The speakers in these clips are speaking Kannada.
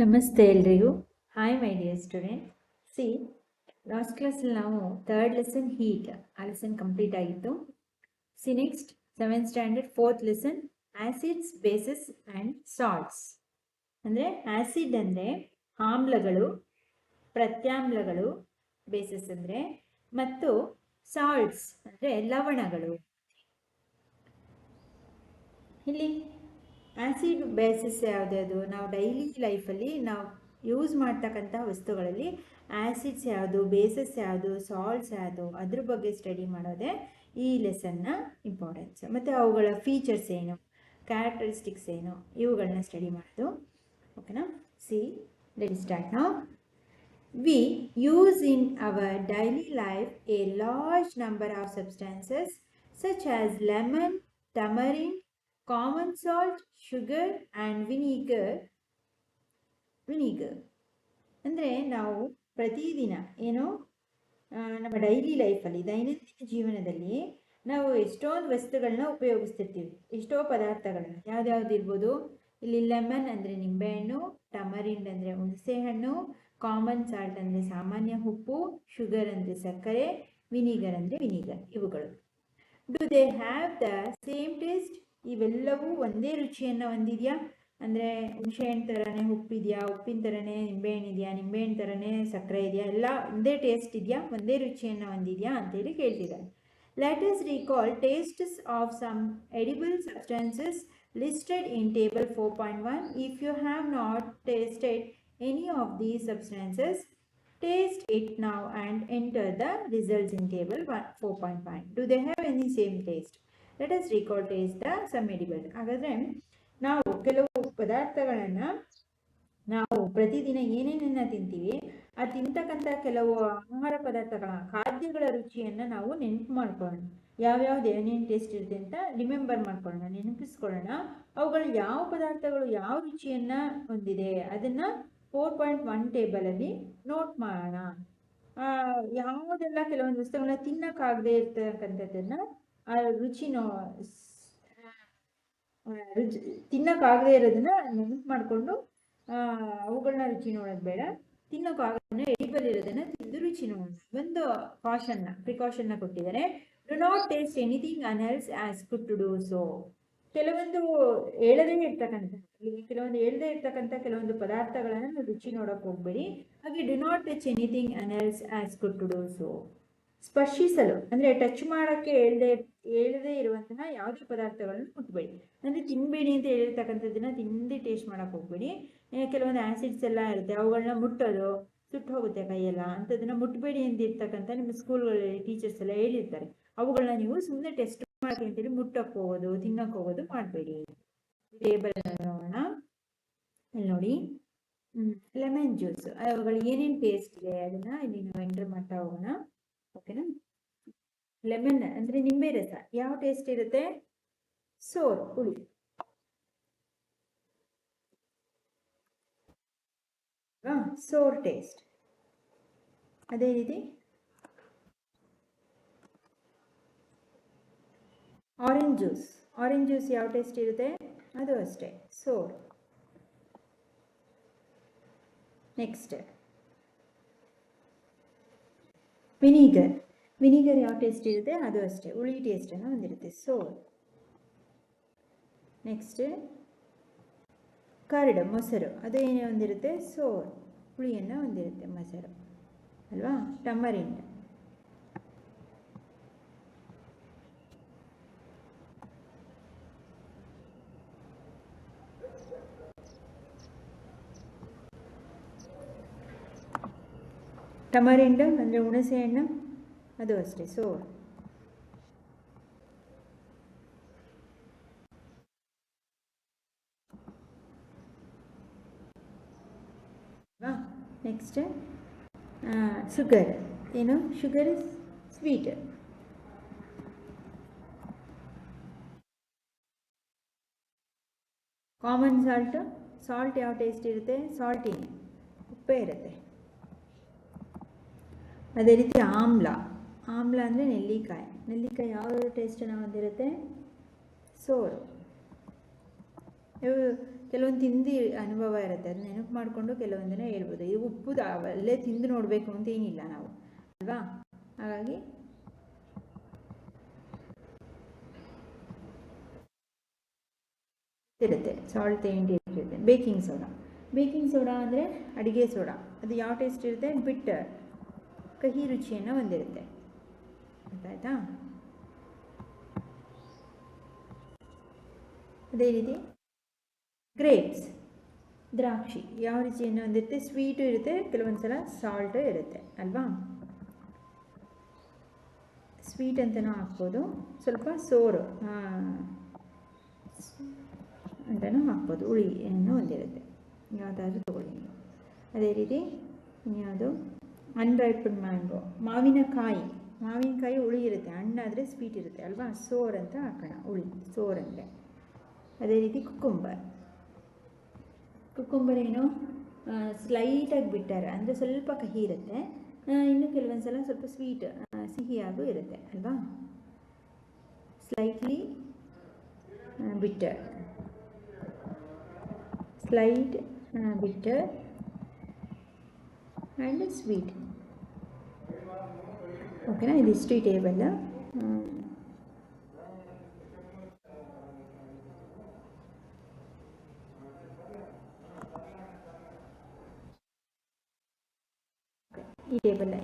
ನಮಸ್ತೆ ಎಲ್ರಿಗೂ. Hi my dear students last ಕ್ಲಾಸಲ್ಲಿ ನಾವು ಥರ್ಡ್ ಲೆಸನ್ ಹೀಟ್ ಆ ಲೆಸನ್ ಕಂಪ್ಲೀಟ್ ಆಗಿತ್ತು. See next seventh standard fourth lesson acids bases and salts ಅಂದರೆ ಆ್ಯಸಿಡ್ ಅಂದರೆ ಆಮ್ಲಗಳು, ಪ್ರತ್ಯಾಮ್ಲಗಳು ಬೇಸಸ್ ಅಂದರೆ ಮತ್ತು ಸಾಲ್ಟ್ಸ್ ಅಂದರೆ ಲವಣಗಳು. ಇಲ್ಲಿ ಆ್ಯಸಿಡ್ ಬೇಸಿಸ್ ಯಾವುದ್ಯಾವುದು? ನಾವು ಡೈಲಿ ಲೈಫಲ್ಲಿ ನಾವು ಯೂಸ್ ಮಾಡ್ತಕ್ಕಂಥ ವಸ್ತುಗಳಲ್ಲಿ ಆ್ಯಸಿಡ್ಸ್ ಯಾವುದು ಬೇಸಸ್ ಯಾವುದು ಸಾಲ್ಟ್ಸ್ ಯಾವುದು ಅದ್ರ ಬಗ್ಗೆ ಸ್ಟಡಿ ಮಾಡೋದೇ ಈ ಲೆಸನ್ನ ಇಂಪಾರ್ಟೆನ್ಸ್ ಮತ್ತು ಅವುಗಳ ಫೀಚರ್ಸ್ ಏನು ಕ್ಯಾರೆಕ್ಟರಿಸ್ಟಿಕ್ಸ್ ಏನು ಇವುಗಳನ್ನ ಸ್ಟಡಿ ಮಾಡೋದು. ಓಕೆನಾ ಸಿ ಲೆಟ್ ಸ್ಟಾರ್ಟ್ ನಾವು we use in our daily life a large number of substances such as lemon tamarind, common salt, sugar and vinegar. Vinegar. ಅಂದರೆ ನಾವು ಪ್ರತಿದಿನ ಏನು ನಮ್ಮ ಡೈಲಿ ಲೈಫಲ್ಲಿ ದೈನಂದಿನ ಜೀವನದಲ್ಲಿ ನಾವು ಎಷ್ಟೊಂದು ವಸ್ತುಗಳನ್ನ ಉಪಯೋಗಿಸ್ತಿರ್ತೀವಿ ಎಷ್ಟೋ ಪದಾರ್ಥಗಳನ್ನ ಯಾವ್ದ್ಯಾವ್ದು ಇರ್ಬೋದು ಇಲ್ಲಿ ಲೆಮನ್ ಅಂದರೆ ನಿಂಬೆಹಣ್ಣು ಟಮರಿಂಡ್ ಅಂದರೆ ಹುಣಸೆಹಣ್ಣು ಕಾಮನ್ ಸಾಲ್ಟ್ ಅಂದರೆ ಸಾಮಾನ್ಯ ಉಪ್ಪು ಶುಗರ್ ಅಂದರೆ ಸಕ್ಕರೆ ವಿನಿಗರ್ ಅಂದರೆ ವಿನಿಗರ್ ಇವುಗಳು do they have the same taste ಇವೆಲ್ಲವೂ ಒಂದೇ ರುಚಿಯನ್ನು ಹೊಂದಿದೆಯಾ ಅಂದರೆ ಹುಣಸೆಹಣ್ಣು ಥರನೇ ಉಪ್ಪಿದೆಯಾ ಉಪ್ಪಿನ ಥರನೇ ನಿಂಬೆಹಣ್ಣು ಇದೆಯಾ ನಿಂಬೆಹಣ್ಣು ಥರನೇ ಸಕ್ಕರೆ ಇದೆಯಾ ಎಲ್ಲ ಒಂದೇ ಟೇಸ್ಟ್ ಇದೆಯಾ ಒಂದೇ ರುಚಿಯನ್ನು ಹೊಂದಿದೆಯಾ ಅಂತೇಳಿ ಕೇಳ್ತಿದ್ದಾರೆ let us recall tastes of some edible substances listed in table 4.1 if you have not tasted any of these substances taste it now and enter the results in table 1 4.5 do they have any same taste let us recall taste the some edible ಹಾಗಾದರೆ ನಾವು ಕೆಲವು ಪದಾರ್ಥಗಳನ್ನು ನಾವು ಪ್ರತಿದಿನ ಏನೇನನ್ನ ತಿಂತೀವಿ, ಆ ತಿಂತಕ್ಕಂಥ ಕೆಲವು ಆಹಾರ ಪದಾರ್ಥಗಳ ಖಾದ್ಯಗಳ ರುಚಿಯನ್ನು ನಾವು ನೆನಪು ಮಾಡ್ಕೊಳ್ಳೋಣ. ಯಾವ್ಯಾವ್ದು ಏನೇನು ಟೇಸ್ಟ್ ಇರುತ್ತೆ ಅಂತ ರಿಮೆಂಬರ್ ಮಾಡ್ಕೊಳ್ಳೋಣ, ನೆನಪಿಸ್ಕೊಳ್ಳೋಣ. ಅವುಗಳು ಯಾವ ಪದಾರ್ಥಗಳು ಯಾವ ರುಚಿಯನ್ನು ಹೊಂದಿದೆ ಅದನ್ನು ಫೋರ್ ಪಾಯಿಂಟ್ ಒನ್ ಟೇಬಲಲ್ಲಿ ನೋಟ್ ಮಾಡೋಣ. ಯಾವುದೆಲ್ಲ ಕೆಲವೊಂದು ವಸ್ತುಗಳನ್ನ ತಿನ್ನಕ್ಕಾಗದೇ ಇರ್ತಕ್ಕಂಥದ್ದನ್ನ ಆ ರುಚಿನೋ ರುಚಿ ತಿನ್ನೋಕ್ಕಾಗದೇ ಇರೋದನ್ನ ನೆನಪು ಮಾಡಿಕೊಂಡು ಅವುಗಳನ್ನ ರುಚಿ ನೋಡೋದು ಬೇಡ. ತಿನ್ನೋಕ್ಕಾಗದೇ ಎಡಿಬಲ್ ತಿಂದು ರುಚಿ ನೋಡೋಣ. ಒಂದು ಕಾಷನ್ನ ಪ್ರಿಕಾಷನ್ನ ಕೊಟ್ಟಿದ್ದಾರೆ do not taste anything unless asked to do so ಕೆಲವೊಂದು ಹೇಳದೇ ಇರ್ತಕ್ಕಂಥ, ಕೆಲವೊಂದು ಹೇಳದೇ ಇರ್ತಕ್ಕಂಥ ಕೆಲವೊಂದು ಪದಾರ್ಥಗಳನ್ನು ರುಚಿ ನೋಡೋಕೆ ಹೋಗ್ಬೇಡಿ. ಹಾಗೆ do not touch anything unless asked to do so ಸ್ಪರ್ಶಿಸಲು, ಅಂದರೆ ಟಚ್ ಮಾಡೋಕ್ಕೆ ಹೇಳದೆ, ಹೇಳದೇ ಇರುವಂತಹ ಯಾವುದೇ ಪದಾರ್ಥಗಳನ್ನು ಮುಟ್ಬೇಡಿ. ಅಂದರೆ ತಿನ್ನಬೇಡಿ ಅಂತ ಹೇಳಿರ್ತಕ್ಕಂಥದ್ದನ್ನ ತಿಂದು ಟೇಸ್ಟ್ ಮಾಡೋಕೆ ಹೋಗ್ಬೇಡಿ. ಕೆಲವೊಂದು ಆ್ಯಸಿಡ್ಸ್ ಎಲ್ಲ ಇರುತ್ತೆ ಅವುಗಳನ್ನ ಮುಟ್ಟೋದು, ಸುಟ್ಟು ಹೋಗುತ್ತೆ ಕೈಯೆಲ್ಲ, ಅಂಥದ್ದನ್ನು ಮುಟ್ಟಬೇಡಿ ಅಂತ ಇರ್ತಕ್ಕಂಥ ನಿಮ್ಮ ಸ್ಕೂಲ್ಗಳಲ್ಲಿ ಟೀಚರ್ಸ್ ಎಲ್ಲ ಹೇಳಿರ್ತಾರೆ. ಅವುಗಳನ್ನ ನೀವು ಸುಮ್ಮನೆ ಟೆಸ್ಟ್ ಮಾಡೋಕೆ ಅಂತೇಳಿ ಮುಟ್ಟಕ್ಕೆ ಹೋಗೋದು, ತಿನ್ನಕ್ಕೆ ಹೋಗೋದು ಮಾಡಬೇಡಿ. ಟೇಬಲ್ ನೋಡೋಣ. ಇಲ್ಲಿ ನೋಡಿ. ಲೆಮನ್ ಜ್ಯೂಸ್ ಅವುಗಳು ಏನೇನು ಟೇಸ್ಟ್ ಇದೆ, ಅದನ್ನ ಇಲ್ಲಿ ನಾವು ಎಂಟರ್ ಮಾಡ್ತಾ ಹೋಗೋಣ. ಓಕೆನಾ? ಲೆಮನ್ ಅಂದ್ರೆ ನಿಂಬೆ ರಸ. ಯಾವ ಟೇಸ್ಟ್ ಇರುತ್ತೆ? ಸೋರ್, ಹುಳಿ. ಸೋರ್ ಟೇಸ್ಟ್ ಅದೇ ರೀತಿ. ಆರೆಂಜ್ ಜ್ಯೂಸ್ ಆರೆಂಜ್ ಜ್ಯೂಸ್ ಯಾವ ಟೇಸ್ಟ್ ಇರುತ್ತೆ? ಅದು ಅಷ್ಟೇ, ಸೋರ್. ನೆಕ್ಸ್ಟ್ ವಿನಿಗರ್ ವಿನಿಗರ್ ಯಾವ ಟೇಸ್ಟ್ ಇರುತ್ತೆ ಅದು ಅಷ್ಟೇ ಹುಳಿ ಟೇಸ್ಟನ್ನು ಹೊಂದಿರುತ್ತೆ ಸೋರ್ ನೆಕ್ಸ್ಟ್ ಕರ್ಡ್ ಮೊಸರು ಅದು ಏನೇ ಹೊಂದಿರುತ್ತೆ ಸೋರ್ ಹುಳಿಯನ್ನು ಹೊಂದಿರುತ್ತೆ ಮೊಸರು ಅಲ್ವಾ ಟಮರಿಂಡ್ ಟಮರಿಂಡ್ ಅಂದರೆ ಹುಣಸೆ ಹಣ್ಣು, ಅದು ಅಷ್ಟೇ. ಸೋರ್ ನೆಕ್ಸ್ಟ್ ಶುಗರ್ ಏನು? Sugar is sweet common salt salt ಯಾವ ಟೇಸ್ಟ್ ಇರುತ್ತೆ? ಸಾಲ್ಟಿನ ಉಪ್ಪೇ ಇರುತ್ತೆ. ಅದೇ ರೀತಿ ಆಮ್ಲ. ಆಮ್ಲ ಅಂದರೆ ನೆಲ್ಲಿಕಾಯಿ. ನೆಲ್ಲಿಕಾಯಿ ಯಾವ ಟೇಸ್ಟನ್ನು ಹೊಂದಿರುತ್ತೆ? ಸೋರು. ಕೆಲವೊಂದು ತಿಂದು ಅನುಭವ ಇರುತ್ತೆ. ಅದು ನೆನಪು ಮಾಡಿಕೊಂಡು ಕೆಲವೊಂದನ್ನು ಹೇಳ್ಬೋದು. ಇದು ಉಪ್ಪು ಅಲ್ಲೇ ತಿಂದು ನೋಡಬೇಕು ಅಂತ ಏನಿಲ್ಲ ನಾವು. ಅಲ್ವಾ? ಹಾಗಾಗಿ ಇರುತ್ತೆ. ಸಾಲ್ಟ್ ಏಂಟಿ ಇರುತ್ತೆ. ಬೇಕಿಂಗ್ ಸೋಡಾ ಬೇಕಿಂಗ್ ಸೋಡಾ ಅಂದರೆ ಅಡುಗೆ ಸೋಡಾ ಅದು ಯಾವ ಟೇಸ್ಟ್ ಇರುತ್ತೆ? ಬಿಟ್ಟರ್ ಕಹಿ ರುಚಿಯನ್ನು ಹೊಂದಿರುತ್ತೆ. ಗೊತ್ತಾಯ್ತಾ ಅದೇ ರೀತಿ ಗ್ರೇಪ್ಸ್ ದ್ರಾಕ್ಷಿ ಯಾವ ರುಚಿಯನ್ನು ಹೊಂದಿರುತ್ತೆ? ಸ್ವೀಟು ಇರುತ್ತೆ ಕೆಲವೊಂದು ಸಲ ಸಾಲ್ಟು ಇರುತ್ತೆ, ಅಲ್ವಾ? ಸ್ವೀಟ್ ಅಂತಲೂ ಹಾಕ್ಬೋದು. ಸ್ವಲ್ಪ ಸೋರು ಅಂತಲೂ ಹಾಕ್ಬೋದು, ಹುಳಿಯನ್ನು ಹೊಂದಿರುತ್ತೆ. ಯಾವುದಾದ್ರೂ ತೊಗೊಳ್ಳಿ ಅದೇ ರೀತಿ ಇನ್ಯಾವುದು? ಅನ್ರೈಪಡ್ ಮ್ಯಾಂಗೋ ಮಾವಿನಕಾಯಿ ಮಾವಿನಕಾಯಿ ಹುಳಿ ಇರುತ್ತೆ ಹಣ್ಣಾದರೆ ಸ್ವೀಟ್ ಇರುತ್ತೆ ಅಲ್ವಾ ಸೋರ್ ಅಂತ ಹಾಕೋಣ ಹುಳಿ ಸೋರ್ ಅಂದರೆ ಅದೇ ರೀತಿ ಕುಕ್ಕುಂಬರ್ ಕುಕ್ಕುಂಬರ್ ಏನು ಸ್ಲೈಟಾಗಿ ಬಿಟ್ಟಾರೆ ಅಂದರೆ ಸ್ವಲ್ಪ ಕಹಿ ಇರುತ್ತೆ ಇನ್ನು ಕೆಲವೊಂದು ಸಲ ಸ್ವಲ್ಪ ಸ್ವೀಟ್ ಸಿಹಿಯಾಗೂ ಇರುತ್ತೆ ಅಲ್ವಾ slightly bitter slight bitter and sweet ಓಕೆನಾ ಇದಿಷ್ಟು ಈ ಟೇಬಲ್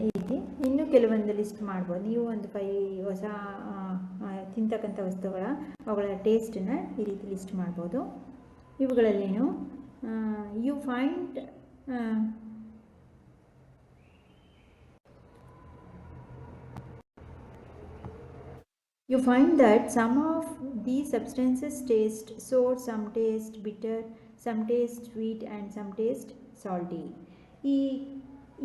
ಈ ರೀತಿ ಇನ್ನೂ ಕೆಲವೊಂದು ಲಿಸ್ಟ್ ಮಾಡ್ಬೋದು. ನೀವು ಒಂದು ಫೈ ಹೊಸ ತಿಂತಕ್ಕಂಥ ವಸ್ತುಗಳ, ಅವುಗಳ ಟೇಸ್ಟನ್ನು ಈ ರೀತಿ ಲಿಸ್ಟ್ ಮಾಡ್ಬೋದು. ಇವುಗಳಲ್ಲೇನು? You find you find that some of these substances taste sour, some taste bitter, some taste sweet and some taste salty. ಈ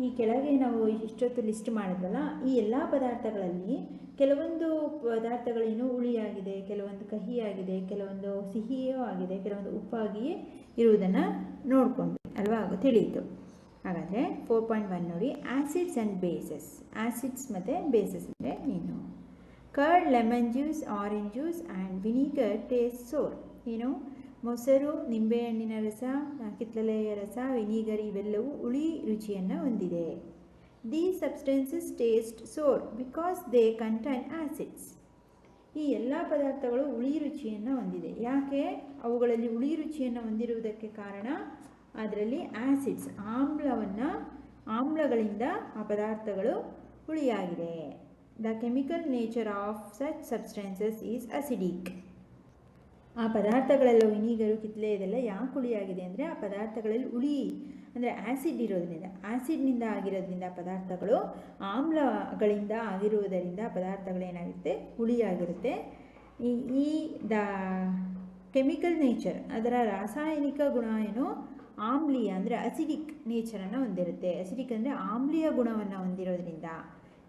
ಈ ಕೆಳಗೆ ನಾವು ಇಷ್ಟೊತ್ತು ಲಿಸ್ಟ್ ಮಾಡಿದ್ವಲ್ಲ ಈ ಎಲ್ಲ ಪದಾರ್ಥಗಳಲ್ಲಿ ಕೆಲವೊಂದು ಪದಾರ್ಥಗಳೇನು ಹುಳಿಯಾಗಿದೆ ಕೆಲವೊಂದು ಕಹಿಯಾಗಿದೆ ಕೆಲವೊಂದು ಸಿಹಿಯೂ ಆಗಿದೆ ಕೆಲವೊಂದು ಉಪ್ಪಾಗಿಯೇ ಇರುವುದನ್ನು ನೋಡಿಕೊಂಡು ಅಲ್ವಾ? ತಿಳಿಯಿತು. ಹಾಗಾದರೆ ಫೋರ್ ಪಾಯಿಂಟ್ ಒನ್ ನೋಡಿ ಆ್ಯಸಿಡ್ಸ್ ಆ್ಯಂಡ್ ಬೇಸಸ್ ಆ್ಯಸಿಡ್ಸ್ ಮತ್ತು ಬೇಸಸ್ ಅಂದರೆ ಏನು? Curd juice, juice orange juice and vinegar taste sour ಏನು ಮೊಸರು ನಿಂಬೆಹಣ್ಣಿನ ರಸ ಕಿತ್ತಲೆಯ ರಸ ವಿನಿಗರ್ ಇವೆಲ್ಲವೂ ಹುಳಿ ರುಚಿಯನ್ನು ಹೊಂದಿದೆ. The substances taste sour because they contain acids ಈ ಎಲ್ಲ ಪದಾರ್ಥಗಳು ಹುಳಿ ರುಚಿಯನ್ನು ಹೊಂದಿದೆ. ಯಾಕೆ? ಅವುಗಳಲ್ಲಿ ಹುಳಿ ರುಚಿಯನ್ನು ಹೊಂದಿರುವುದಕ್ಕೆ ಕಾರಣ ಅದರಲ್ಲಿ ಆ್ಯಸಿಡ್ಸ್ ಆಮ್ಲವನ್ನು ಆಮ್ಲಗಳಿಂದ ಆ ಪದಾರ್ಥಗಳು ಹುಳಿಯಾಗಿದೆ the chemical nature of such substances is acidic ಆ ಪದಾರ್ಥಗಳೆಲ್ಲ ವಿನಿಗರು, ಕಿತ್ಲೆ ಇದೆಲ್ಲ ಯಾಕೆ ಹುಳಿಯಾಗಿದೆ ಅಂದರೆ ಆ ಪದಾರ್ಥಗಳಲ್ಲಿ ಹುಳಿ, ಅಂದರೆ ಆ್ಯಸಿಡ್ ಇರೋದ್ರಿಂದ. ಆ್ಯಸಿಡ್ನಿಂದ ಆಗಿರೋದ್ರಿಂದ ಪದಾರ್ಥಗಳು ಆಮ್ಲಗಳಿಂದ ಆಗಿರುವುದರಿಂದ ಪದಾರ್ಥಗಳೇನಾಗುತ್ತೆ ಹುಳಿಯಾಗಿರುತ್ತೆ. ಈ ಈ ದ ಕೆಮಿಕಲ್ ನೇಚರ್ ಅದರ ರಾಸಾಯನಿಕ ಗುಣ ಏನು? ಆಮ್ಲೀಯ ಅಂದರೆ ಅಸಿಡಿಕ್ ನೇಚರನ್ನು ಹೊಂದಿರುತ್ತೆ. ಅಸಿಡಿಕ್ ಅಂದರೆ ಆಮ್ಲೀಯ ಗುಣವನ್ನು ಹೊಂದಿರೋದ್ರಿಂದ.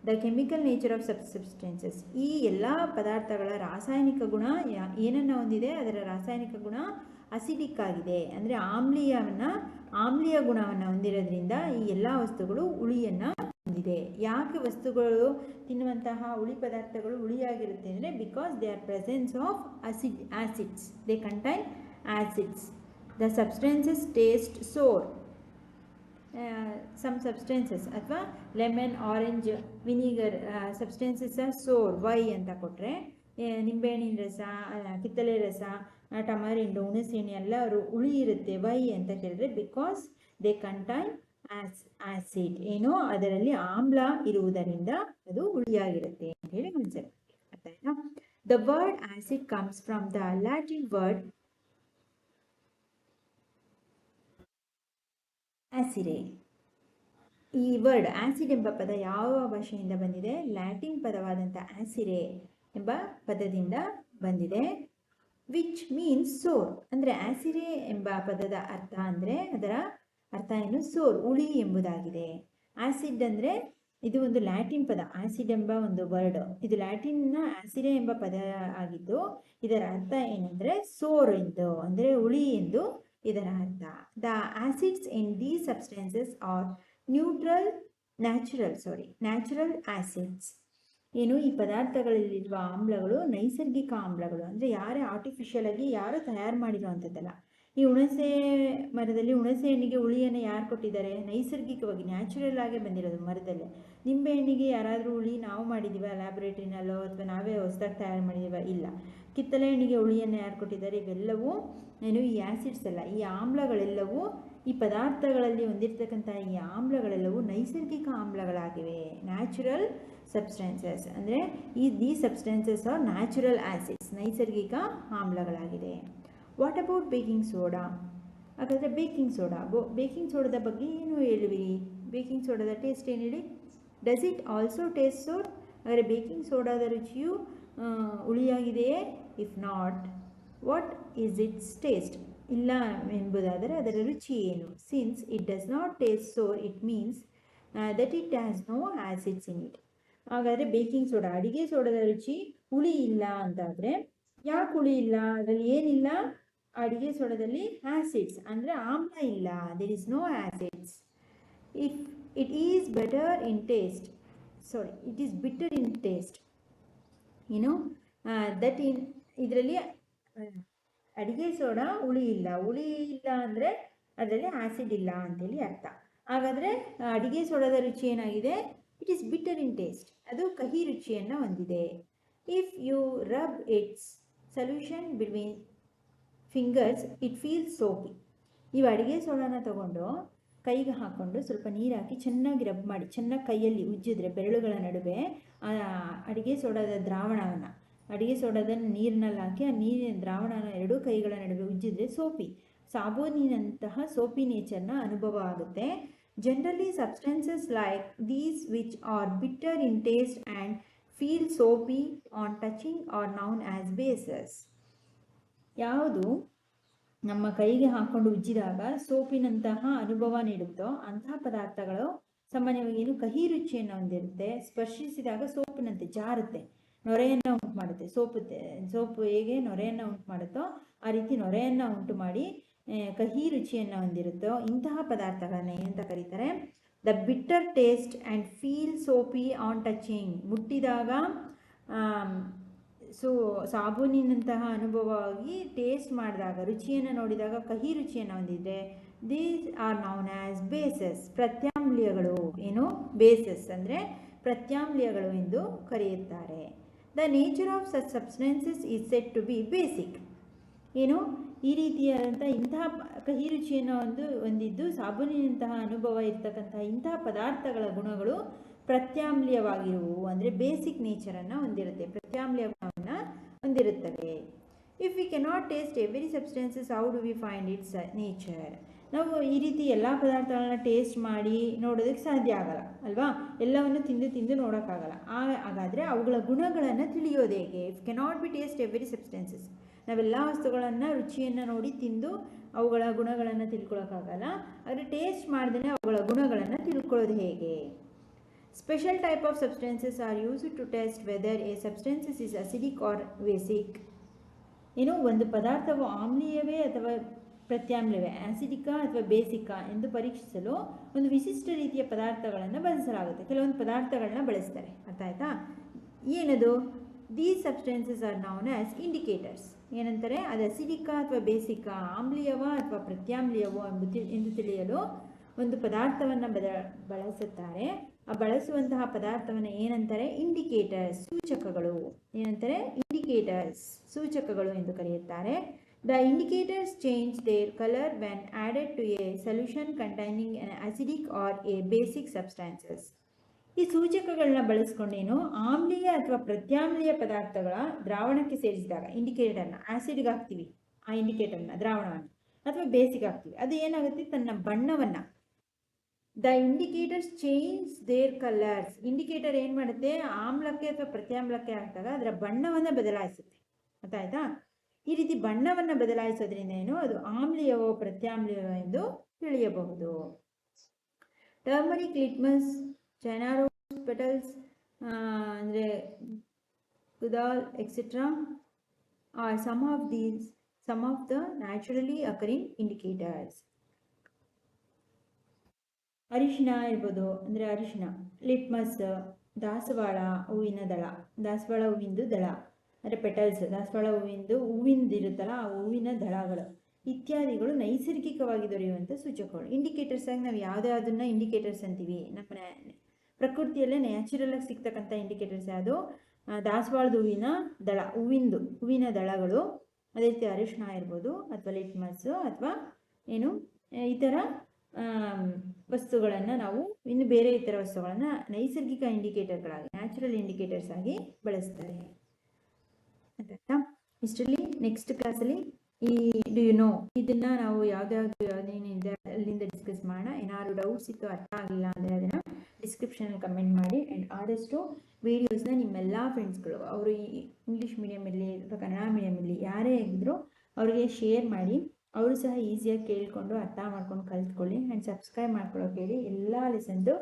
The chemical nature of sub substances ಈ ಎಲ್ಲ ಪದಾರ್ಥಗಳ ರಾಸಾಯನಿಕ ಗುಣ ಏನನ್ನು ಹೊಂದಿದೆ? ಅದರ ರಾಸಾಯನಿಕ ಗುಣ ಅಸಿಡಿಕ್ ಆಗಿದೆ. ಅಂದರೆ ಆಮ್ಲೀಯವನ್ನು, ಆಮ್ಲೀಯ ಗುಣವನ್ನು ಹೊಂದಿರೋದ್ರಿಂದ ಈ ಎಲ್ಲ ವಸ್ತುಗಳು ಹುಳಿಯನ್ನು ಹೊಂದಿದೆ. ಯಾಕೆ ವಸ್ತುಗಳು ತಿನ್ನುವಂತಹ ಹುಳಿ ಪದಾರ್ಥಗಳು ಹುಳಿಯಾಗಿರುತ್ತೆ ಅಂದರೆ because they are presence of acid acids they contain acids the substances taste sour some substances ಅಥವಾ lemon orange vinegar substances sour, why ಅಂತ ಕೊಟ್ಟರೆ ನಿಂಬೆಹಣ್ಣಿನ ರಸ ಕಿತ್ತಳೆ ರಸ ಟಮರಿಂಡು, ಹುಣಸೆಹಣ್ಣು ಎಲ್ಲ ಹುಳಿ ಇರುತ್ತೆ ವೈ ಅಂತ ಕೇಳಿದ್ರೆ because they contain as acid ಏನೋ ಅದರಲ್ಲಿ ಆಮ್ಲ ಇರುವುದರಿಂದ ಅದು ಹುಳಿಯಾಗಿರುತ್ತೆ ಅಂತ ಹೇಳಿ ಅರ್ಥ ಆಯ್ತಾ the word acid comes from the Latin word acere ಈ ವರ್ಡ್ ಆಸಿಡ್ ಎಂಬ ಪದ ಯಾವ ಭಾಷೆಯಿಂದ ಬಂದಿದೆ? ಲ್ಯಾಟಿನ್ ಪದವಾದಂಥ ಆಸಿರೆ ಎಂಬ ಪದದಿಂದ ಬಂದಿದೆ. Which means sour. ಅಂದರೆ ಆಸಿರೆ ಎಂಬ ಪದದ ಅರ್ಥ ಅಂದರೆ ಅದರ ಅರ್ಥ ಏನು? ಸೋರ್, ಉಳಿ ಎಂಬುದಾಗಿದೆ. ಆಸಿಡ್ ಅಂದರೆ ಇದು ಒಂದು ಲ್ಯಾಟಿನ್ ಪದ. ಆಸಿಡ್ ಎಂಬ ಒಂದು ವರ್ಡ್. ಇದು ಲ್ಯಾಟಿನ್ನ ಆಸಿರೆ ಎಂಬ ಪದ ಆಗಿದ್ದು ಇದರ ಅರ್ಥ ಏನಂದರೆ ಸೋರ್ ಎಂದು, ಅಂದರೆ ಉಳಿ ಎಂದು ಇದರ ಅರ್ಥ. The acids in the substances are neutral natural sorry natural acids ಏನು ಈ ಪದಾರ್ಥಗಳಲ್ಲಿರುವ ಆಮ್ಲಗಳು ನೈಸರ್ಗಿಕ ಆಮ್ಲಗಳು. ಅಂದರೆ ಯಾರೇ ಆರ್ಟಿಫಿಷಿಯಲ್ ಆಗಿ ಯಾರು ತಯಾರು ಮಾಡಿರುವಂಥದ್ದಲ್ಲ. ಈ ಹುಣಸೆ ಮರದಲ್ಲಿ ಹುಣಸೆ ಹಣ್ಣಿಗೆ ಹುಳಿಯನ್ನು ಯಾರು ಕೊಟ್ಟಿದ್ದಾರೆ? ನೈಸರ್ಗಿಕವಾಗಿ ನ್ಯಾಚುರಲ್ ಆಗಿ ಬಂದಿರೋದು ಮರದಲ್ಲೇ. ನಿಂಬೆ ಹಣ್ಣಿಗೆ ಯಾರಾದರೂ ಹುಳಿ ನಾವು ಮಾಡಿದ್ದೀವ ಲ್ಯಾಬ್ರೇಟ್ರಿನಲ್ಲೋ ಅಥವಾ ನಾವೇ ಹೊಸ್ದಾಗಿ ತಯಾರು ಮಾಡಿದ್ದೀವ ಇಲ್ಲ. ಕಿತ್ತಲೆ ಹಣ್ಣಿಗೆ ಹುಳಿಯನ್ನು ಯಾರು ಕೊಟ್ಟಿದ್ದಾರೆ? ಇವೆಲ್ಲವೂ ಏನು ಈ ಆ್ಯಸಿಡ್ಸ್ ಅಲ್ಲ. ಈ ಆಮ್ಲಗಳೆಲ್ಲವೂ ಈ ಪದಾರ್ಥಗಳಲ್ಲಿ ಹೊಂದಿರತಕ್ಕಂಥ ಈ ಆಮ್ಲಗಳೆಲ್ಲವೂ ನೈಸರ್ಗಿಕ ಆಮ್ಲಗಳಾಗಿವೆ. ನ್ಯಾಚುರಲ್ ಸಬ್ಸ್ಟೆನ್ಸಸ್ ಅಂದರೆ ಈ the substances are natural acids ನೈಸರ್ಗಿಕ ಆಮ್ಲಗಳಾಗಿದೆ ವಾಟ್ ಅಬೌಟ್ ಬೇಕಿಂಗ್ ಸೋಡಾ ಹಾಗಾದರೆ ಬೇಕಿಂಗ್ ಸೋಡಾ ಬೋ ಬೇಕಿಂಗ್ ಸೋಡಾದ ಬಗ್ಗೆ ಏನು ಹೇಳುವಿರಿ ಬೇಕಿಂಗ್ ಸೋಡಾದ ಟೇಸ್ಟ್ ಏನು ಹೇಳಿ does it also taste sour ಹಾಗಾದರೆ ಬೇಕಿಂಗ್ ಸೋಡಾದ ರುಚಿಯು ಉಳಿಯಾಗಿದೆಯೇ if not what is its taste ಇಲ್ಲ ಎಂಬುದಾದರೆ ಅದರ ರುಚಿ ಏನು? Since it does not taste sour it means that it has no acids in it ಹಾಗಾದರೆ ಬೇಕಿಂಗ್ ಸೋಡಾ ಅಡಿಗೆ ಸೋಡಾದ ರುಚಿ ಹುಳಿ ಇಲ್ಲ ಅಂತಾದರೆ, ಯಾಕೆ ಹುಳಿ ಇಲ್ಲ? ಅದರಲ್ಲಿ ಏನಿಲ್ಲ? ಅಡಿಗೆ ಸೋಡಾದಲ್ಲಿ ಆ್ಯಸಿಡ್ಸ್ ಅಂದರೆ ಆಮ್ಲ ಇಲ್ಲ there is no acids if it is better in taste sorry it is bitter in taste ಏನು ದಟ್ ಇನ್ ಇದರಲ್ಲಿ ಅಡುಗೆ ಸೋಡ ಹುಳಿ ಇಲ್ಲ. ಹುಳಿ ಇಲ್ಲ ಅಂದರೆ ಅದರಲ್ಲಿ ಆ್ಯಸಿಡ್ ಇಲ್ಲ ಅಂತೇಳಿ ಅರ್ಥ. ಹಾಗಾದರೆ, ಅಡುಗೆ ಸೋಡದ ರುಚಿ ಏನಾಗಿದೆ? It is bitter in taste ಅದು ಕಹಿ ರುಚಿಯನ್ನು ಹೊಂದಿದೆ. If you rub its solution between fingers it feels soapy ನೀವು ಅಡುಗೆ ಸೋಡಾನ ತಗೊಂಡು ಕೈಗೆ ಹಾಕ್ಕೊಂಡು ಸ್ವಲ್ಪ ನೀರು ಹಾಕಿ ಚೆನ್ನಾಗಿ ರಬ್ ಮಾಡಿ, ಚೆನ್ನಾಗಿ ಕೈಯಲ್ಲಿ ಉಜ್ಜಿದ್ರೆ ಬೆರಳುಗಳ ನಡುವೆ ಅಡುಗೆ ಸೋಡಾದ ದ್ರಾವಣವನ್ನು, ಅಡುಗೆ ಸೋಡಾದ ನೀರಿನಲ್ಲಿ ಹಾಕಿ ಆ ನೀರಿನ ದ್ರಾವಣನ ಎರಡೂ ಕೈಗಳ ನಡುವೆ ಉಜ್ಜಿದ್ರೆ ಸೋಪಿ. ಸಾಬೂನಿನಂತಹ ಸೋಪಿ ನೇಚರ್ನ ಅನುಭವ ಆಗುತ್ತೆ. Generally substances like these which are bitter in taste and feel soapy on touching are known as bases ಯಾವುದು? ನಮ್ಮ ಕೈಗೆ ಹಾಕೊಂಡು ಉಜ್ಜಿದಾಗ ಸೋಪಿನಂತಹ ಅನುಭವ ನೀಡುತ್ತೋ ಅಂತಹ ಪದಾರ್ಥಗಳು ಸಾಮಾನ್ಯವಾಗಿ ಏನು ಕಹಿ ರುಚಿಯನ್ನು ಹೊಂದಿರುತ್ತೆ. ಸ್ಪರ್ಶಿಸಿದಾಗ ಸೋಪಿನಂತೆ ಜಾರುತ್ತೆ. ನೊರೆಯನ್ನು ಉಂಟು ಮಾಡುತ್ತೆ. ಸೋಪು ಸೋಪು ಹೇಗೆ ನೊರೆಯನ್ನು ಉಂಟು ಮಾಡುತ್ತೋ ಆ ರೀತಿ ನೊರೆಯನ್ನು ಉಂಟು ಮಾಡಿ ಕಹಿ ರುಚಿಯನ್ನು ಹೊಂದಿರುತ್ತೋ ಇಂತಹ ಪದಾರ್ಥಗಳನ್ನ ಏನಂತ ಕರೀತಾರೆ. The bitter taste and feel soapy on touching ಮುಟ್ಟಿದಾಗ ಸೊ ಸಾಬೂನಿನಂತಹ ಅನುಭವವಾಗಿ ಟೇಸ್ಟ್ ಮಾಡಿದಾಗ, ರುಚಿಯನ್ನು ನೋಡಿದಾಗ, ಕಹಿ ರುಚಿಯನ್ನು ಹೊಂದಿದ್ರೆ these are known as bases ಪ್ರತ್ಯಾಮ್ಲಯಗಳು ಏನು? ಬೇಸಸ್ ಅಂದರೆ ಪ್ರತ್ಯಾಮ್ಲಯಗಳು ಎಂದು ಕರೆಯುತ್ತಾರೆ. The nature of such substances is said to be basic ಏನು? ಈ ರೀತಿಯಾದಂಥ ಇಂತಹ ಕಹಿ ರುಚಿಯನ್ನು ಒಂದು ಹೊಂದಿದ್ದು, ಸಾಬೂನಿನಂತಹ ಅನುಭವ ಇರ್ತಕ್ಕಂಥ ಇಂತಹ ಪದಾರ್ಥಗಳ ಗುಣಗಳು ಪ್ರತ್ಯಾಮ್ಲಯವಾಗಿರುವು ಅಂದರೆ ಬೇಸಿಕ್ ನೇಚರನ್ನು ಹೊಂದಿರುತ್ತೆ. ಪ್ರತ್ಯಾಮ್ಲಯ ಹೊಂದಿರುತ್ತವೆ if we cannot taste every substances how do we find its nature ನಾವು ಈ ರೀತಿ ಎಲ್ಲ ಪದಾರ್ಥಗಳನ್ನ ಟೇಸ್ಟ್ ಮಾಡಿ ನೋಡೋದಕ್ಕೆ ಸಾಧ್ಯ ಆಗಲ್ಲ, ಅಲ್ವಾ? ಎಲ್ಲವನ್ನು ತಿಂದು ತಿಂದು ನೋಡೋಕ್ಕಾಗಲ್ಲ. ಹಾಗಾದರೆ ಅವುಗಳ ಗುಣಗಳನ್ನು ತಿಳಿಯೋದು ಹೇಗೆ? If cannot be taste every substances ನಾವೆಲ್ಲ ವಸ್ತುಗಳನ್ನು, ರುಚಿಯನ್ನು ನೋಡಿ ತಿಂದು ಅವುಗಳ ಗುಣಗಳನ್ನು ತಿಳ್ಕೊಳ್ಳೋಕ್ಕಾಗಲ್ಲ ಆದರೆ ಟೇಸ್ಟ್ ಮಾಡ್ದೇ ಅವುಗಳ ಗುಣಗಳನ್ನು ತಿಳ್ಕೊಳ್ಳೋದು ಹೇಗೆ? Special type of substances are used to test whether a substance is acidic or basic ಏನು ಒಂದು ಪದಾರ್ಥವು ಆಮ್ಲೀಯವೇ ಅಥವಾ ಪ್ರತ್ಯಾಮ್ಲವೇ ಆಸಿಡಿಕಾ ಅಥವಾ ಬೇಸಿಕಾ ಎಂದು ಪರೀಕ್ಷಿಸಲು ಒಂದು ವಿಶಿಷ್ಟ ರೀತಿಯ ಪದಾರ್ಥಗಳನ್ನು ಬಳಸಲಾಗುತ್ತೆ. ಕೆಲವೊಂದು ಪದಾರ್ಥಗಳನ್ನ ಬಳಸ್ತಾರೆ. ಅರ್ಥ ಆಯ್ತಾ? ಏನದು? These substances are known as indicators ಏನಂತಾರೆ? ಅದು ಅಸಿಡಿಕಾ ಅಥವಾ ಬೇಸಿಕಾ ಆಮ್ಲೀಯವ ಅಥವಾ ಪ್ರತ್ಯಾಮ್ಲೀಯವೋ ಎಂದು ತಿಳಿಯಲು ಒಂದು ಪದಾರ್ಥವನ್ನು ಬದ, ಬಳಸುತ್ತಾರೆ. ಬಳಸುವಂತಹ ಪದಾರ್ಥವನ್ನು ಏನಂತಾರೆ? ಇಂಡಿಕೇಟರ್ಸ್, ಸೂಚಕಗಳು. ಏನಂತಾರೆ? ಇಂಡಿಕೇಟರ್ಸ್, ಸೂಚಕಗಳು ಎಂದು ಕರೆಯುತ್ತಾರೆ. The indicators change their colour when added to a solution containing an acidic or a basic substances ಈ ಸೂಚಕಗಳನ್ನ ಬಳಸ್ಕೊಂಡೇನು? ಆಮ್ಲೀಯ ಅಥವಾ ಪ್ರತ್ಯಾಮ್ಲೀಯ ಪದಾರ್ಥಗಳ ದ್ರಾವಣಕ್ಕೆ ಸೇರಿಸಿದಾಗ ಇಂಡಿಕೇಟರ್ನ ಆಸಿಡ್ಗೆ ಹಾಕ್ತೀವಿ ಆ ಇಂಡಿಕೇಟರ್ನ ದ್ರಾವಣವನ್ನು ಅಥವಾ ಬೇಸಿಗೆ ಹಾಕ್ತೀವಿ ಅದು ಏನಾಗುತ್ತೆ? ತನ್ನ ಬಣ್ಣವನ್ನು the indicators change their colours indicator ಏನು ಮಾಡುತ್ತೆ? ಆಮ್ಲಕ್ಕೆ ಅಥವಾ ಪ್ರತ್ಯಾಮ್ಲಕ್ಕೆ ಹಾಕಿದಾಗ ಅದರ ಬಣ್ಣವನ್ನು ಬದಲಾಯಿಸುತ್ತೆ. ಗೊತ್ತಾಯ್ತಾ? ಈ ರೀತಿ ಬಣ್ಣವನ್ನು ಬದಲಾಯಿಸೋದ್ರಿಂದ ಏನು? ಅದು ಆಮ್ಲೀಯವೋ ಪ್ರತ್ಯಾಮ್ಲೀಯವೋ ಎಂದು ತಿಳಿಯಬಹುದು. ಟರ್ಮರಿಕ್ ಲಿಟ್ಮಸ್ ಚೈನಾರೋಸ್ ಪೆಟಲ್ಸ್ ಅಂದರೆ gudhal etcetera are some of these some of the naturally occurring indicators ಅರಿಶಿನ ಇರ್ಬೋದು ಅಂದರೆ ಅರಿಶಿನ ಲಿಟ್ಮಸ್, ದಾಸವಾಳ ಹೂವಿನ ದಳ, ದಾಸವಾಳ ಹೂವಿಂದು ದಳ, ಅಂದರೆ ಪೆಟಲ್ಸ್, ದಾಸವಾಳ ಹೂವಿಂದು ಹೂವಿಂದು ಇರುತ್ತಲ್ಲ ಆ ಹೂವಿನ ದಳಗಳು. ಇತ್ಯಾದಿಗಳು ನೈಸರ್ಗಿಕವಾಗಿ ದೊರೆಯುವಂಥ ಸೂಚಕಗಳು. ಇಂಡಿಕೇಟರ್ಸ್ ಆಗಿ ನಾವು ಯಾವುದ್ಯಾವುದನ್ನ ಇಂಡಿಕೇಟರ್ಸ್ ಅಂತೀವಿ. ನಮ್ಮ ಪ್ರಕೃತಿಯಲ್ಲೇ ನ್ಯಾಚುರಲ್ ಆಗಿ ಸಿಗ್ತಕ್ಕಂಥ ಇಂಡಿಕೇಟರ್ಸ್ ಯಾವುದು? ದಾಸವಾಳದ ಹೂವಿನ ದಳ, ಹೂವಿಂದು, ಹೂವಿನ ದಳಗಳು. ಅದೇ ರೀತಿ ಅರಿಶಿಣ ಇರ್ಬೋದು, ಅಥವಾ ಲಿಟ್ಮಸ್ಸು ಅಥವಾ ಏನು, ಈ ಥರ ವಸ್ತುಗಳನ್ನು ನಾವು ಇನ್ನು ಬೇರೆ ಇತರ ವಸ್ತುಗಳನ್ನು ನೈಸರ್ಗಿಕ ಇಂಡಿಕೇಟರ್ಗಳಾಗಿ, ನ್ಯಾಚುರಲ್ ಇಂಡಿಕೇಟರ್ಸ್ ಆಗಿ ಬಳಸ್ತಾರೆ. ಆಯ್ತಾ ಇಷ್ಟರಲ್ಲಿ ನೆಕ್ಸ್ಟ್ ಕ್ಲಾಸಲ್ಲಿ ಈ ಡು ಯು ನೋ ಇದನ್ನ ನಾವು ಯಾವ್ದ್ಯಾವ್ದು ಯಾವುದೇನಿದೆ ಅಲ್ಲಿಂದ ಡಿಸ್ಕಸ್ ಮಾಡೋಣ. ಏನಾದ್ರು ಡೌಟ್ಸ್ ಇತ್ತು ಅರ್ಥ ಆಗಿಲ್ಲ ಅಂದರೆ ಅದನ್ನು ಡಿಸ್ಕ್ರಿಪ್ಷನಲ್ಲಿ ಕಮೆಂಟ್ ಮಾಡಿ. ಆ್ಯಂಡ್ ಆದಷ್ಟು ವೀಡಿಯೋಸ್ನ ನಿಮ್ಮೆಲ್ಲ ಫ್ರೆಂಡ್ಸ್ಗಳು ಅವರು ಈ ಇಂಗ್ಲೀಷ್ ಮೀಡಿಯಮ್ ಇರಲಿ ಅಥವಾ ಕನ್ನಡ ಮೀಡಿಯಮ್ ಇರಲಿ ಯಾರೇ ಆಗಿದ್ರು ಅವರಿಗೆ ಶೇರ್ ಮಾಡಿ. ಅವರು ಸಹ ಈಸಿಯಾಗಿ ಕೇಳಿಕೊಂಡು ಅರ್ಥ ಮಾಡ್ಕೊಂಡು ಕಲ್ತ್ಕೊಳ್ಳಿ ಆ್ಯಂಡ್ ಸಬ್ಸ್ಕ್ರೈಬ್ ಮಾಡ್ಕೊಳ್ಳೋಕೆ ಹೇಳಿ ಎಲ್ಲ ಲೆಸನ್ದು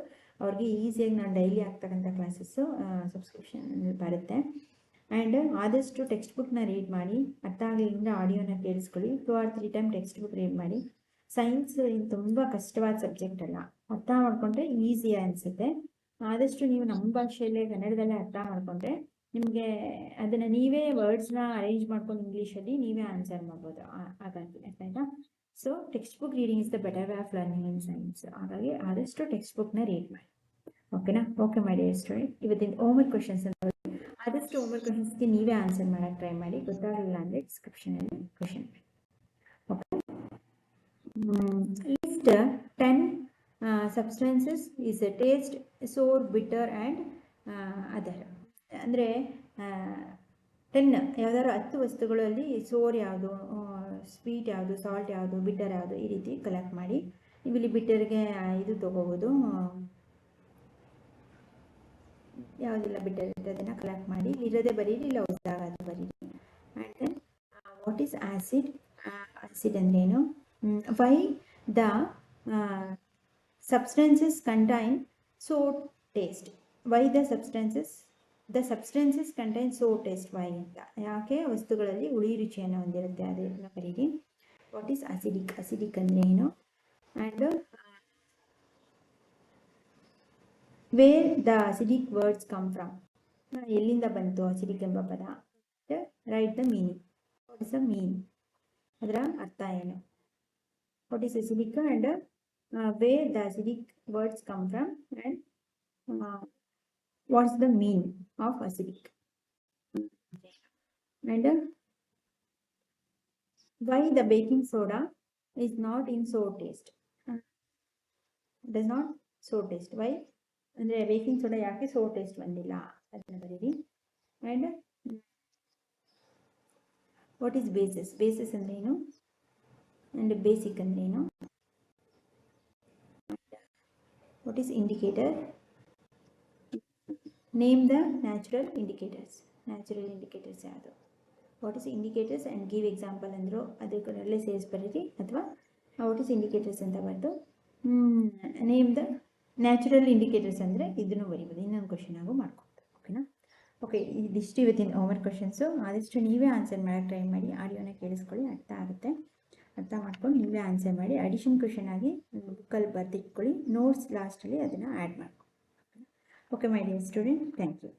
ಅವ್ರಿಗೆ ಈಸಿಯಾಗಿ ನಾನು ಡೈಲಿ ಆಗ್ತಕ್ಕಂಥ ಕ್ಲಾಸಸ್ಸು ಸಬ್ಸ್ಕ್ರಿಪ್ಷನ್ ಬರುತ್ತೆ. ಆ್ಯಂಡ್ ಆದಷ್ಟು ಟೆಕ್ಸ್ಟ್ ಬುಕ್ನ ರೀಡ್ ಮಾಡಿ, ಅರ್ಥ ಆಗಲಿಲ್ಲ ಆಡಿಯೋನ ಕೇಳಿಸ್ಕೊಳ್ಳಿ two or three time text book read ಮಾಡಿ. ಸೈನ್ಸ್ ಇನ್ನು ತುಂಬ ಕಷ್ಟವಾದ ಸಬ್ಜೆಕ್ಟ್ ಅಲ್ಲ, ಅರ್ಥ ಮಾಡಿಕೊಂಡ್ರೆ ಈಸಿಯಾಗಿ ಅನಿಸುತ್ತೆ. ಆದಷ್ಟು ನೀವು ನಮ್ಮ ಭಾಷೆಯಲ್ಲೇ ಕನ್ನಡದಲ್ಲೇ ಅರ್ಥ ಮಾಡಿಕೊಂಡ್ರೆ ನಿಮಗೆ ಅದನ್ನು ನೀವೇ ವರ್ಡ್ಸ್ನ ಅರೇಂಜ್ ಮಾಡ್ಕೊಂಡು ಇಂಗ್ಲೀಷಲ್ಲಿ ನೀವೇ ಆನ್ಸರ್ ಮಾಡ್ಬೋದು. ಹಾಗಾಗಿ ಆಯ್ತಾ so text book reading is the better way of learning in science ಹಾಗಾಗಿ ಆದಷ್ಟು ಟೆಕ್ಸ್ಟ್ ಬುಕ್ನ ರೀಡ್ ಮಾಡಿ. ಓಕೆನಾ ಓಕೆ ಮಾಡಿ ಸ್ಟೂಡೆಂಟ್ ಇವತ್ತಿನ ಹೋಮ್ವರ್ಕ್ ಕ್ವಶನ್ಸ್ ಅಂತ ಆದಷ್ಟು ಹೋಮ್ವರ್ಕ್ ಕ್ವಶನ್ಸ್ಗೆ ನೀವೇ ಆನ್ಸರ್ ಮಾಡೋಕ್ಕೆ ಟ್ರೈ ಮಾಡಿ. ಗೊತ್ತಾಗಲಿಲ್ಲ ಅಂದರೆ ಡಿಸ್ಕ್ರಿಪ್ಷನಲ್ಲಿ question okay list ten substances is taste sour bitter and other ಅಂದರೆ ಟೆನ್ ಯಾವ್ದಾದ್ರು ಹತ್ತು ವಸ್ತುಗಳಲ್ಲಿ ಸೋರ್ ಯಾವುದು ಸ್ವೀಟ್ ಯಾವುದು ಸಾಲ್ಟ್ ಯಾವುದು ಬಿಟ್ಟರ್ ಯಾವುದು ಈ ರೀತಿ ಕಲೆಕ್ಟ್ ಮಾಡಿ ನೀವು ಇಲ್ಲಿ ಬಿಟ್ಟರ್ಗೆ ಇದು ತೊಗೋಬೋದು. ಯಾವುದಿಲ್ಲ ಬಿಟ್ಟರ್ ಅದನ್ನು ಕಲೆಕ್ಟ್ ಮಾಡಿ ಇರೋದೇ ಬರೀರಿ ಇಲ್ಲ ಹೊಸದಾಗ ಅದು ಬರೀರಿ and then what is acid acid ಅಂದ್ರೇನು? Why the substances contain sour taste why the substances the substances contain sour taste why ಅಂತ ಯಾಕೆ? ವಸ್ತುಗಳಲ್ಲಿ ಹುಳಿ ರುಚಿಯನ್ನು ಹೊಂದಿರುತ್ತೆ. ಅದನ್ನು ಕರೀರಿ ವಾಟ್ ಈಸ್ ಅಸಿಡಿಕ್ ಅಸಿಡಿಕ್ ಅಂದರೆ ಏನು? And where the acidic words come from ಎಲ್ಲಿಂದ ಬಂತು ಅಸಿಡಿಕ್ ಎಂಬ ಪದ? Right the meaning what is the mean ಅದರ ಅರ್ಥ ಏನು? What is acidic and where the acidic words come from and what's the mean of acidic and why the baking soda is not in sour taste does not sour taste why ಅಂದರೆ ಬೇಕಿಂಗ್ ಸೋಡಾ ಯಾಕೆ ಸೋ ಟೇಸ್ಟ್ ಬಂದಿಲ್ಲ ಅದನ್ನು ಬರೀರಿ and what is basis basis ಅಂದ್ರೆ ಏನು ಆ್ಯಂಡ್ ಬೇಸಿಕ್ ಅಂದ್ರೆ ಏನು what is indicator name the natural indicators natural indicators ಯಾವುದು? What is indicators and give example ಅಂದರು ಅದರಲ್ಲೇ ಸೇರಿಸಿ ಬರೀರಿ. ಅಥವಾ ವಾಟ್ ಇಸ್ ಇಂಡಿಕೇಟರ್ಸ್ ಅಂತ ಬರೆದು ನೇಮ್ ದ ನ್ಯಾಚುರಲ್ ಇಂಡಿಕೇಟರ್ಸ್ ಅಂದರೆ ಇದನ್ನು ಬರೀಬೋದು. ಇನ್ನೊಂದು ಕ್ವಶನ್ ಆಗು ಮಾಡ್ಕೊಬೋದು ಓಕೆನಾ ಓಕೆ ಇದಿಷ್ಟು ಇವತ್ತಿನ ಹೋಮ್ವರ್ಕ್ ಕ್ವಶನ್ಸು ಆದಷ್ಟು ನೀವೇ ಆನ್ಸರ್ ಮಾಡೋಕ್ಕೆ ಟ್ರೈ ಮಾಡಿ. ಆಡಿಯೋನ ಕೇಳಿಸ್ಕೊಳ್ಳಿ, ಅರ್ಥ ಆಗುತ್ತೆ. ಅರ್ಥ ಮಾಡ್ಕೊಂಡು ನೀವೇ ಆನ್ಸರ್ ಮಾಡಿ. ಅಡಿಷನ್ ಕ್ವಶನ್ ಆಗಿ ಬುಕ್ಕಲ್ಲಿ ಬರೆದಿಟ್ಕೊಳ್ಳಿ. ನೋಟ್ಸ್ ಲಾಸ್ಟಲ್ಲಿ ಅದನ್ನು ಆ್ಯಡ್ ಮಾಡ್ಕೊಳ್ಳಿ. Okay my dear student thank you